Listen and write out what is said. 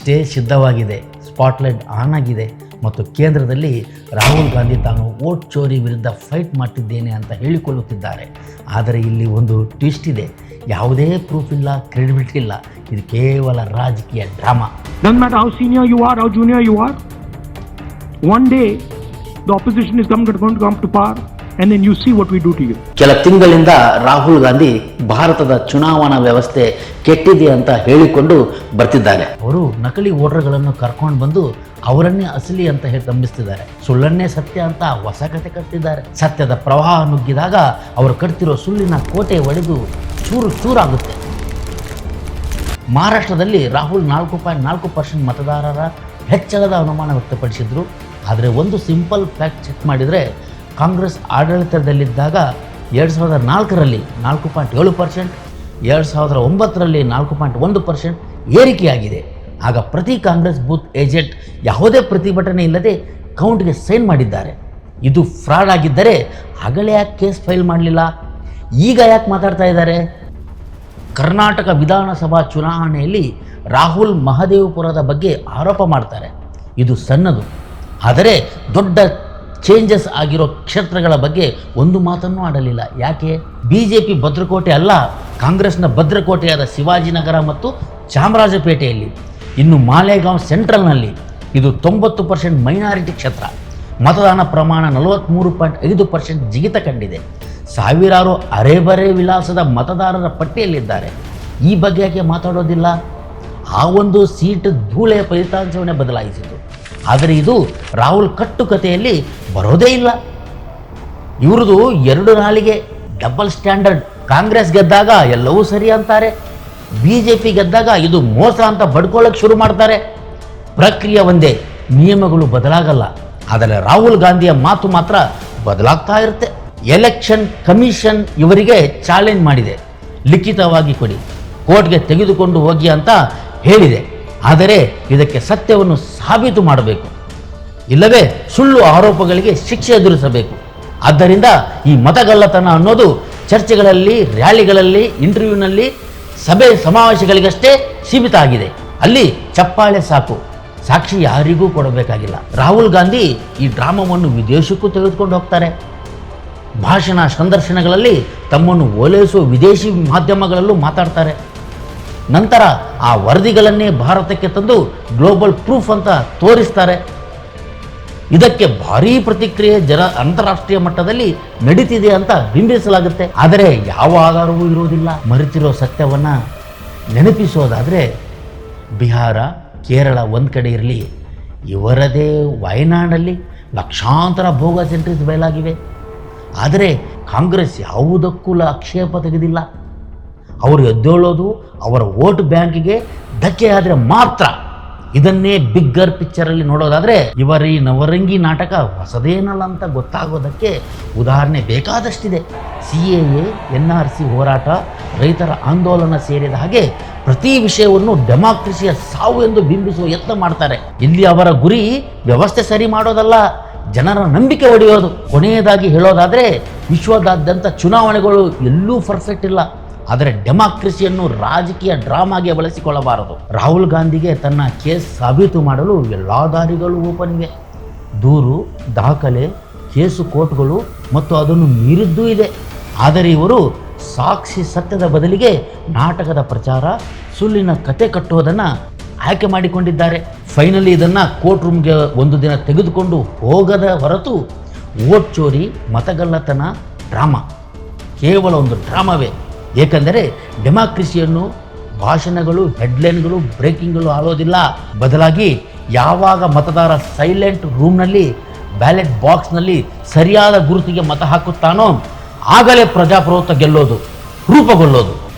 Stage ಸಿದ್ಧವಾಗಿದೆ. Spotlight on ಆಗಿದೆ ಮತ್ತು ಕೇಂದ್ರದಲ್ಲಿ ರಾಹುಲ್ ಗಾಂಧಿ ತಾನು ಓಟ್ ಚೋರಿ ವಿರುದ್ಧ ಫೈಟ್ ಮಾಡ್ತಿದ್ದೇನೆ ಅಂತ ಹೇಳಿಕೊಳ್ಳುತ್ತಿದ್ದಾರೆ. ಆದರೆ ಇಲ್ಲಿ ಒಂದು ಟ್ವಿಸ್ಟ್ ಇದೆ. ಯಾವುದೇ ಪ್ರೂಫ್ ಇಲ್ಲ ಕ್ರೆಡಿಬಿಲಿಟಿ ಇಲ್ಲ. ಇದು ಕೇವಲ ರಾಜಕೀಯ drama. How senior you are how junior you are one day the day, is come come to going you see and then you see what we do to you. ಕೆಲ ತಿಂಗಳಿಂದ ರಾಹುಲ್ ಗಾಂಧಿ ಭಾರತದ ಚುನಾವಣಾ ವ್ಯವಸ್ಥೆ ಕೆಟ್ಟಿದೆ ಅಂತ ಹೇಳಿಕೊಂಡು ಬರ್ತಿದ್ದಾರೆ. ಅವರು ನಕಲಿ ವೋಟರ್ಗಳನ್ನು ಕರ್ಕೊಂಡು ಬಂದು ಅವರನ್ನೇ ಅಸಲಿ ಅಂತ ಹೇಳಿ ತಂಬಿಸ್ತಿದ್ದಾರೆ. ಸುಳ್ಳನ್ನೇ ಸತ್ಯ ಅಂತ ಹೊಸ ಕತೆ ಕಟ್ತಿದ್ದಾರೆ ಸತ್ಯದ ಪ್ರವಾಹ ನುಗ್ಗಿದಾಗ ಅವರು ಕಟ್ತಿರೋ ಸುಳ್ಳಿನ ಕೋಟೆ ಒಡೆದು ಚೂರು ಚೂರಾಗುತ್ತೆ. ಮಹಾರಾಷ್ಟ್ರದಲ್ಲಿ ರಾಹುಲ್ ನಾಲ್ಕು ಪಾಯಿಂಟ್ ನಾಲ್ಕು ಪರ್ಸೆಂಟ್ ಮತದಾರರ ಹೆಚ್ಚಳದ ಅನುಮಾನ ವ್ಯಕ್ತಪಡಿಸಿದ್ರು. ಆದರೆ ಒಂದು ಸಿಂಪಲ್ ಫ್ಯಾಕ್ಟ್ ಚೆಕ್ ಮಾಡಿದರೆ ಕಾಂಗ್ರೆಸ್ ಆಡಳಿತದಲ್ಲಿದ್ದಾಗ ಎರಡು ಸಾವಿರದ ನಾಲ್ಕರಲ್ಲಿ ನಾಲ್ಕು ಪಾಯಿಂಟ್ ಏಳು ಪರ್ಸೆಂಟ್, ಎರಡು ಸಾವಿರದ ಒಂಬತ್ತರಲ್ಲಿ ನಾಲ್ಕು ಪಾಯಿಂಟ್ ಒಂದು ಪರ್ಸೆಂಟ್ ಏರಿಕೆಯಾಗಿದೆ. ಆಗ ಪ್ರತಿ ಕಾಂಗ್ರೆಸ್ ಬೂತ್ ಏಜೆಂಟ್ ಯಾವುದೇ ಪ್ರತಿಭಟನೆ ಇಲ್ಲದೆ ಕೌಂಟ್ಗೆ ಸೈನ್ ಮಾಡಿದ್ದಾರೆ. ಇದು ಫ್ರಾಡ್ ಆಗಿದ್ದರೆ ಆಗಲೇ ಯಾಕೆ ಕೇಸ್ ಫೈಲ್ ಮಾಡಲಿಲ್ಲ? ಈಗ ಯಾಕೆ ಮಾತಾಡ್ತಾ ಇದ್ದಾರೆ? ಕರ್ನಾಟಕ ವಿಧಾನಸಭಾ ಚುನಾವಣೆಯಲ್ಲಿ ರಾಹುಲ್ ಮಹದೇವಪುರದ ಬಗ್ಗೆ ಆರೋಪ ಮಾಡ್ತಾರೆ. ಇದು ಸಣ್ಣದು. ಆದರೆ ದೊಡ್ಡ ಚೇಂಜಸ್ ಆಗಿರೋ ಕ್ಷೇತ್ರಗಳ ಬಗ್ಗೆ ಒಂದು ಮಾತನ್ನು ಆಡಲಿಲ್ಲ. ಯಾಕೆ? ಬಿ ಜೆ ಪಿ ಭದ್ರಕೋಟೆ ಅಲ್ಲ, ಕಾಂಗ್ರೆಸ್ನ ಭದ್ರಕೋಟೆಯಾದ ಶಿವಾಜಿನಗರ ಮತ್ತು ಚಾಮರಾಜಪೇಟೆಯಲ್ಲಿ. ಇನ್ನು ಮಾಲೇಗಾಂವ್ ಸೆಂಟ್ರಲ್ನಲ್ಲಿ ಇದು ತೊಂಬತ್ತು ಪರ್ಸೆಂಟ್ ಮೈನಾರಿಟಿ ಕ್ಷೇತ್ರ. ಮತದಾನ ಪ್ರಮಾಣ ನಲವತ್ತ್ಮೂರು ಪಾಯಿಂಟ್ ಐದು ಪರ್ಸೆಂಟ್ ಜಿಗಿತ ಕಂಡಿದೆ. ಸಾವಿರಾರು ಅರೆಬರೆ ವಿಳಾಸದ ಮತದಾರರ ಪಟ್ಟಿಯಲ್ಲಿದ್ದಾರೆ. ಈ ಬಗ್ಗೆ ಯಾಕೆ ಮಾತಾಡೋದಿಲ್ಲ? ಆ ಒಂದು ಸೀಟ್ ಧೂಳೆಯ ಫಲಿತಾಂಶವನ್ನೇ ಬದಲಾಯಿಸಿತು. ಆದರೆ ಇದು ರಾಹುಲ್ ಕಟ್ಟುಕತೆಯಲ್ಲಿ ಬರೋದೇ ಇಲ್ಲ. ಇವ್ರದ್ದು ಎರಡು ನಾಲಿಗೆ ಡಬಲ್ ಸ್ಟ್ಯಾಂಡರ್ಡ್ ಕಾಂಗ್ರೆಸ್ ಗೆದ್ದಾಗ ಎಲ್ಲವೂ ಸರಿ ಅಂತಾರೆ. ಬಿ ಜೆ ಪಿ ಗೆದ್ದಾಗ ಇದು ಮೋಸ ಅಂತ ಬಡ್ಕೊಳ್ಳೋಕೆ ಶುರು ಮಾಡ್ತಾರೆ. ಪ್ರಕ್ರಿಯೆ ಒಂದೇ, ನಿಯಮಗಳು ಬದಲಾಗಲ್ಲ. ಆದರೆ ರಾಹುಲ್ ಗಾಂಧಿಯ ಮಾತು ಮಾತ್ರ ಬದಲಾಗ್ತಾ ಇರುತ್ತೆ. ಎಲೆಕ್ಷನ್ ಕಮಿಷನ್ ಇವರಿಗೆ ಚಾಲೆಂಜ್ ಮಾಡಿದೆ. ಲಿಖಿತವಾಗಿ ಕೊಡಿ. ಕೋರ್ಟ್ಗೆ ತೆಗೆದುಕೊಂಡು ಹೋಗಿ ಅಂತ ಹೇಳಿದೆ. ಆದರೆ ಇದಕ್ಕೆ ಸತ್ಯವನ್ನು ಸಾಬೀತು ಮಾಡಬೇಕು. ಇಲ್ಲವೇ ಸುಳ್ಳು ಆರೋಪಗಳಿಗೆ ಶಿಕ್ಷೆ ಎದುರಿಸಬೇಕು. ಆದ್ದರಿಂದ ಈ ಮತಗಲ್ಲತನ ಅನ್ನೋದು ಚರ್ಚೆಗಳಲ್ಲಿ, ರ್ಯಾಲಿಗಳಲ್ಲಿ, ಇಂಟರ್ವ್ಯೂನಲ್ಲಿ, ಸಭೆ ಸಮಾವೇಶಗಳಿಗಷ್ಟೇ ಸೀಮಿತ ಆಗಿದೆ. ಅಲ್ಲಿ ಚಪ್ಪಾಳೆ ಸಾಕು. ಸಾಕ್ಷಿ ಯಾರಿಗೂ ಕೊಡಬೇಕಾಗಿಲ್ಲ. ರಾಹುಲ್ ಗಾಂಧಿ ಈ ಡ್ರಾಮವನ್ನು ವಿದೇಶಕ್ಕೂ ತೆಗೆದುಕೊಂಡು ಹೋಗ್ತಾರೆ. ಭಾಷಣ ಸಂದರ್ಶನಗಳಲ್ಲಿ ತಮ್ಮನ್ನು ಓಲೈಸುವ ವಿದೇಶಿ ಮಾಧ್ಯಮಗಳಲ್ಲೂ ಮಾತಾಡ್ತಾರೆ. ನಂತರ ಆ ವರದಿಗಳನ್ನೇ ಭಾರತಕ್ಕೆ ತಂದು ಗ್ಲೋಬಲ್ ಪ್ರೂಫ್ ಅಂತ ತೋರಿಸ್ತಾರೆ. ಇದಕ್ಕೆ ಭಾರೀ ಪ್ರತಿಕ್ರಿಯೆ ಜನ ಅಂತಾರಾಷ್ಟ್ರೀಯ ಮಟ್ಟದಲ್ಲಿ ನಡೀತಿದೆ ಅಂತ ಬಿಂಬಿಸಲಾಗುತ್ತೆ. ಆದರೆ ಯಾವ ಆಧಾರವೂ ಇರುವುದಿಲ್ಲ. ಮರೆತಿರೋ ಸತ್ಯವನ್ನ ನೆನಪಿಸೋದಾದರೆ ಬಿಹಾರ, ಕೇರಳ ಒಂದು ಕಡೆ ಇರಲಿ, ಇವರದೇ ವಯನಾಡಲ್ಲಿ ಲಕ್ಷಾಂತರ ಭೋಗ ಸೆಂಟ್ರೀಸ್ ಬಯಲಾಗಿವೆ. ಆದರೆ ಕಾಂಗ್ರೆಸ್ ಯಾವುದಕ್ಕೂ ಆಕ್ಷೇಪ ತೆಗೆದಿಲ್ಲ. ಅವರು ಎದ್ದೇಳೋದು ಅವರ ವೋಟ್ ಬ್ಯಾಂಕಿಗೆ ಧಕ್ಕೆ ಆದರೆ ಮಾತ್ರ. ಇದನ್ನೇ ಬಿಗ್ಗರ್ ಪಿಕ್ಚರಲ್ಲಿ ನೋಡೋದಾದರೆ ಇವರ ಈ ನವರಂಗಿ ನಾಟಕ ಹೊಸದೇನಲ್ಲ ಅಂತ ಗೊತ್ತಾಗೋದಕ್ಕೆ ಉದಾಹರಣೆ ಬೇಕಾದಷ್ಟಿದೆ. C A N R C ಹೋರಾಟ, ರೈತರ ಆಂದೋಲನ ಸೇರಿದ ಹಾಗೆ ಪ್ರತಿ ವಿಷಯವನ್ನು ಡೆಮಾಕ್ರಸಿಯ ಸಾವು ಎಂದು ಬಿಂಬಿಸುವ ಯತ್ನ ಮಾಡ್ತಾರೆ. ಇಲ್ಲಿ ಅವರ ಗುರಿ ವ್ಯವಸ್ಥೆ ಸರಿ ಮಾಡೋದಲ್ಲ, ಜನರ ನಂಬಿಕೆ ಒಡೆಯೋದು. ಕೊನೆಯದಾಗಿ ಹೇಳೋದಾದರೆ ವಿಶ್ವದಾದ್ಯಂತ ಚುನಾವಣೆಗಳು ಎಲ್ಲೂ ಪರ್ಫೆಕ್ಟ್ ಇಲ್ಲ. ಆದರೆ ಡೆಮಾಕ್ರಸಿಯನ್ನು ರಾಜಕೀಯ ಡ್ರಾಮಾಗೆ ಬಳಸಿಕೊಳ್ಳಬಾರದು. ರಾಹುಲ್ ಗಾಂಧಿಗೆ ತನ್ನ ಕೇಸ್ ಸಾಬೀತು ಮಾಡಲು ಎಲ್ಲ ದಾರಿಗಳು ಓಪನ್ ಇವೆ. ದೂರು, ದಾಖಲೆ, ಕೇಸು ಕೋರ್ಟ್ಗಳು ಮತ್ತು ಅದನ್ನು ಮೀರಿದ್ದೂ ಇದೆ. ಆದರೆ ಇವರು ಸಾಕ್ಷಿ ಸತ್ಯದ ಬದಲಿಗೆ ನಾಟಕದ ಪ್ರಚಾರ, ಸುಳ್ಳಿನ ಕತೆ ಕಟ್ಟುವುದನ್ನು ಆಯ್ಕೆ ಮಾಡಿಕೊಂಡಿದ್ದಾರೆ. ಫೈನಲಿ ಇದನ್ನು ಕೋರ್ಟ್ ರೂಮ್ಗೆ ಒಂದು ದಿನ ತೆಗೆದುಕೊಂಡು ಹೋಗದ ಹೊರತು ಓಟ್ ಚೋರಿ, ಮತಗಳ್ಳತನ, ಡ್ರಾಮಾ. ಕೇವಲ ಒಂದು ಡ್ರಾಮಾವೇ. ಏಕೆಂದರೆ ಡೆಮಾಕ್ರಸಿಯನ್ನು ಭಾಷಣಗಳು, ಹೆಡ್ಲೈನ್ಗಳು, ಬ್ರೇಕಿಂಗ್ಗಳು ಆಳೋದಿಲ್ಲ ಬದಲಾಗಿ ಯಾವಾಗ ಮತದಾರ ಸೈಲೆಂಟ್ ರೂಮ್ನಲ್ಲಿ, ಬ್ಯಾಲೆಟ್ ಬಾಕ್ಸ್ನಲ್ಲಿ ಸರಿಯಾದ ಗುರುತಿಗೆ ಮತ ಹಾಕುತ್ತಾನೋ, ಆಗಲೇ ಪ್ರಜಾಪ್ರಭುತ್ವ ಗೆಲ್ಲೋದು, ರೂಪುಗೊಳ್ಳೋದು.